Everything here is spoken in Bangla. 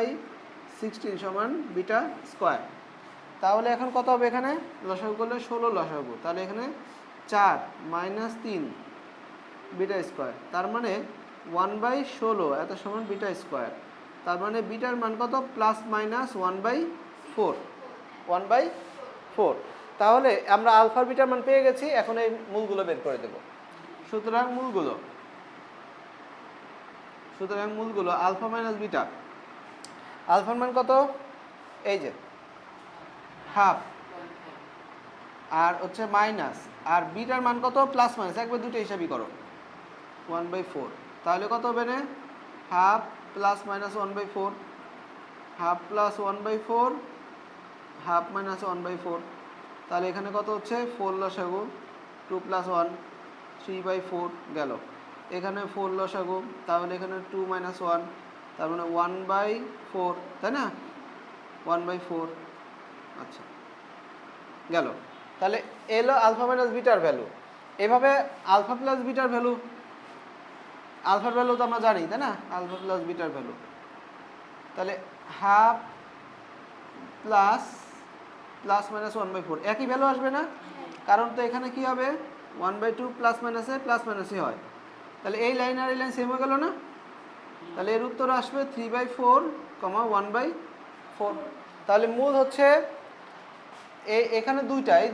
বাই সিক্সটিন সমান বিটা স্কোয়ার। তাহলে এখন কত হবে এখানে? লসাগু করলে ষোলো লসাগু। তাহলে এখানে চার মাইনাস তিন বিটা স্কোয়ার। তার মানে ওয়ান বাই ষোলো, এত সমান বিটা স্কোয়ার। তার মানে বিটার মান কত? Plus minus one by four. One by four. তাহলে আমরা আলফার বিটার মান পেয়ে গেছি, এখন এই মূলগুলো বের করে দেব। সুতরাং মূলগুলো সুতরাং মূলগুলো আলফা মাইনাস বিটা। আলফার মান কত? এই যে, হাফ। আর হচ্ছে মাইনাস। আর বিটার মান কত? Plus minus. একবার দুটো হিসাবই করো। One by four. তাহলে কত হবে না half plus minus one by four. Half plus one by four. Half minus one by four. তাহলে এখানে কত হচ্ছে? ফোর লসাগু। Two plus one, three by four গেল। এখানে ফোর লসাগু। তাহলে এখানে টু মাইনাস ওয়ান তার মানে ওয়ান বাই ফোর তাই না? ওয়ান বাই ফোর আচ্ছা। গেল। তাহলে এলো আলফা মাইনাস বিটার ভ্যালু এভাবে আলফা প্লাস বিটার ভ্যালু আলফার ভ্যালু তো আমরা জানি, তাই না? আলফা প্লাস বিটার ভ্যালু তাহলে half plus plus minus one by four একই ভ্যালু আসবে না? কারণ তো এখানে কি হবে? ওয়ান বাই টু প্লাস মাইনাসে প্লাস মাইনাসই হয়। তাহলে এই লাইন আর এই লাইন সেম হয়ে গেল না? তাহলে এর উত্তর আসবে three by four comma one by four তাহলে মূল হচ্ছে এখানে দুইটা, এই